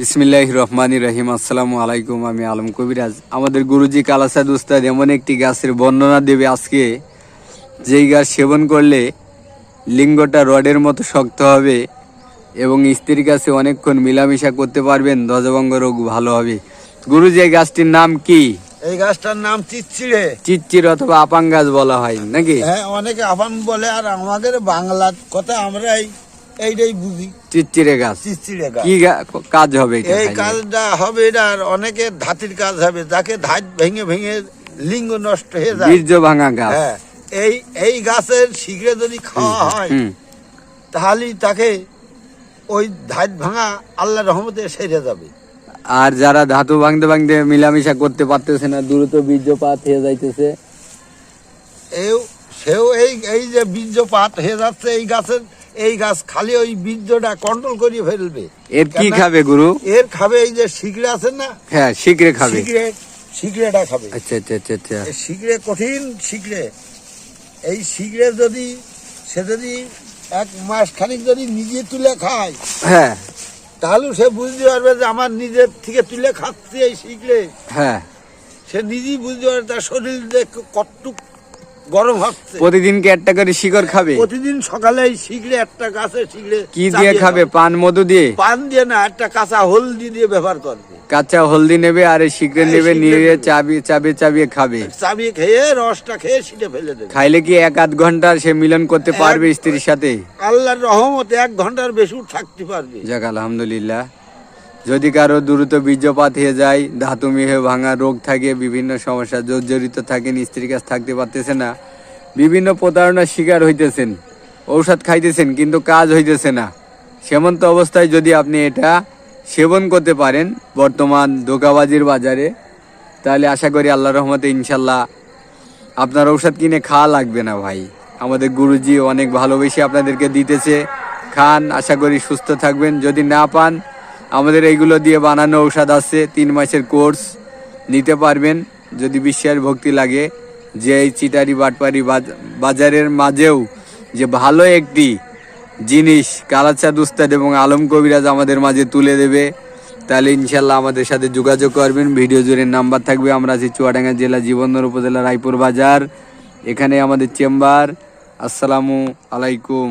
বিসমিল্লাহ রহমান রহিম। আসসালামু আলাইকুম আমি আলম কবিরাজ। আমাদের গুরুজি কালাসাদ উস্তাদ এমন একটি গাছের বর্ণনা দেবে আজকে যেই গাছ সেবন করলে লিঙ্গটা রডের মতো শক্ত হবে এবং স্ত্রীর কাছে অনেকক্ষণ মিলামিশা করতে পারবেন ধ্বজভঙ্গ রোগ ভালো হবে। গুরুজি এই গাছটির নাম কি? এই গাছটার নাম চিচ্ছিড়ে চিচ্চির অথবা আপাং গাছ বলা হয় নাকি? হ্যাঁ অনেকে আফান বলে আর আমাদের বাংলার কথা আমরা এই এইটাই বুঝি। চিচ্চিরে গাছ। চিচ্ছিড়ে গাছ। কি কাজ হবে এই কাজটা হবে এটা আর অনেকের ধাতির কাজ হবে যাকে ধাত ভেঙে ভেঙে লিঙ্গ নষ্ট হয়ে যায়। বীর্য ভাঙা গাছ। হ্যাঁ এই এই গাছের শীঘ্রে যদি খাওয়া হয় হুম। তাহলেই তাকে ওই ধাত ভাঙা আল্লাহ রহমতে সেরে যাবে। আর যারা ধাতু ভাঙতে ভাঙতে মিলামিশা করতে পারতেছে না দ্রুত বীর্যপাত হয়ে যাইতেছে। এও সেও এই এই যে বীর্যপাত হয়ে যাচ্ছে এই গাছের এই গাছ খালি ওই বীর্যটা কন্ট্রোল করিয়ে ফেলবে। এর কি খাবে গুরু? এর খাবে এই যে শিগড়ে আছে না? হ্যাঁ শীঘ্রে খাবে। শিগড়ে শিগড়েটা খাবে। আচ্ছা আচ্ছা আচ্ছা আচ্ছা। এই কঠিন শিগড়ে এই শিগড়ে যদি সে যদি এক মাস খানিক যদি নিজে তুলে খায় হ্যাঁ। তাহলে সে বুঝতে পারবে যে আমার নিজের থেকে তুলে খাচ্ছে এই শিগড়ে হ্যাঁ। সে নিজেই বুঝতে পারবে তার শরীর যে কতটুক গরম হচ্ছে। প্রতিদিন কি একটা করে শিকড় খাবে? প্রতিদিন সকালে শিগড়ে একটা গাছে শিগড়ে কি দিয়ে খাবে? পান মধু দিয়ে? পান দিয়ে না একটা কাঁচা হলদি দিয়ে ব্যবহার করবে। কাঁচা হলদি নেবে আর এই নেবে নিয়ে নেবে। চাবিয়ে চাবিয়ে চাবিয়ে খাবে। চাবিয়ে খেয়ে রসটা খেয়ে ছিটে ফেলে দেবে। খাইলে কি এক আধ ঘণ্টা সে মিলন করতে পারবে স্ত্রীর সাথে? আল্লাহর রহমতে এক ঘণ্টার বেশি থাকতে পারবে। যাক আলহামদুলিল্লাহ। যদি কারও দ্রুত বীর্যপাত হয়ে যায় ধাতু মেহে ভাঙা রোগ থাকে, বিভিন্ন সমস্যা, জর্জরিত থাকেন স্ত্রীর কাছে থাকতে পারতেছে না, বিভিন্ন প্রতারণার শিকার হইতেছেন, ঔষধ খাইতেছেন, কিন্তু কাজ হইতেছে না। সেমন্ত অবস্থায় যদি আপনি এটা সেবন করতে পারেন, বর্তমান ধোকাবাজির বাজারে, তাহলে আশা করি আল্লাহ রহমতে ইনশাল্লাহ আপনার ঔষধ কিনে খাওয়া লাগবে না ভাই। আমাদের গুরুজি অনেক ভালোবেসে আপনাদেরকে দিতেছে। খান, আশা করি সুস্থ থাকবেন। যদি না পান আমাদের এইগুলো দিয়ে বানানো ঔষধ আছে, তিন মাসের কোর্স। নিতে পারবেন, যদি বিশ্বাস ভক্তি লাগে। যে এই চিটারি বাটপারি বাজারের মাঝেও যে ভালো একটি জিনিস কালাচাঁদ উস্তাদ এবং আলম কবিরাজ আমাদের মাঝে তুলে দেবে, তাহলে ইনশাল্লাহ আমাদের সাথে যোগাযোগ করবেন। ভিডিও জুড়ে নাম্বার থাকবে। আমরা আছি চুয়াডাঙ্গা জেলা জীবনদর উপজেলা রায়পুর বাজার। এখানে আমাদের চেম্বার। আসসালামু আলাইকুম।